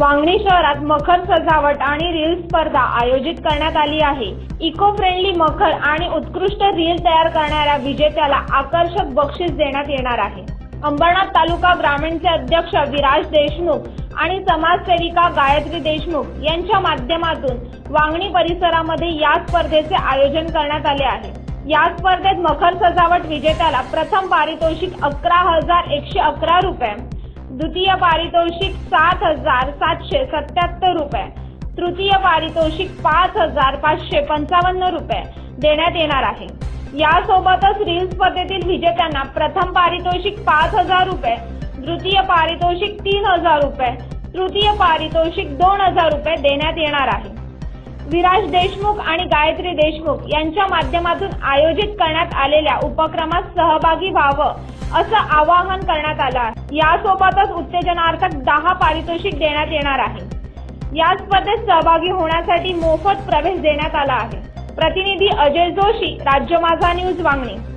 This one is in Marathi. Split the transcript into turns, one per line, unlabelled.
वांगणी शहरात मखर सजावट आणि रील स्पर्धा आयोजित करण्यात आली आहे. इको फ्रेंडली मखर आणि उत्कृष्ट रील तयार करणाऱ्या विजेत्याला आकर्षक बक्षीस देण्यात येणार आहे. अंबरनाथ तालुका ग्रामीणचे अध्यक्ष विराज देशमुख आणि समाजसेविका गायत्री देशमुख यांच्या माध्यमातून वांगणी परिसरामध्ये या स्पर्धेचे आयोजन करण्यात आले आहे. या स्पर्धेत मखर सजावट विजेत्याला प्रथम पारितोषिक अकरा हजार एकशे अकरा रुपये द्वितीय पारितोषिक सात हजार सातशे सत्याहत्तर रुपये. तृतीय पारितोषिक पाच हजार पाचशे पंचावन्न रुपये देण्यात येणार आहे. यासोबतच रील स्पर्धेतील विजेत्यांना प्रथम पारितोषिक पाच हजार रुपये द्वितीय पारितोषिक तीन हजार रुपये तृतीय पारितोषिक दोन हजार रुपये देण्यात येणार आहे. विराज देशमुख आणि गायत्री देशमुख यांच्या माध्यमातून आयोजित करण्यात आलेल्या उपक्रमात सहभागी व्हावं असं आवाहन करण्यात आलं आहे. यासोबतच उत्तेजनार्थक दहा पारितोषिक देण्यात येणार आहे. या स्पर्धेत सहभागी होण्यासाठी मोफत प्रवेश देण्यात आला आहे. प्रतिनिधी अजय जोशी राज्य माझा न्यूज वांगणी.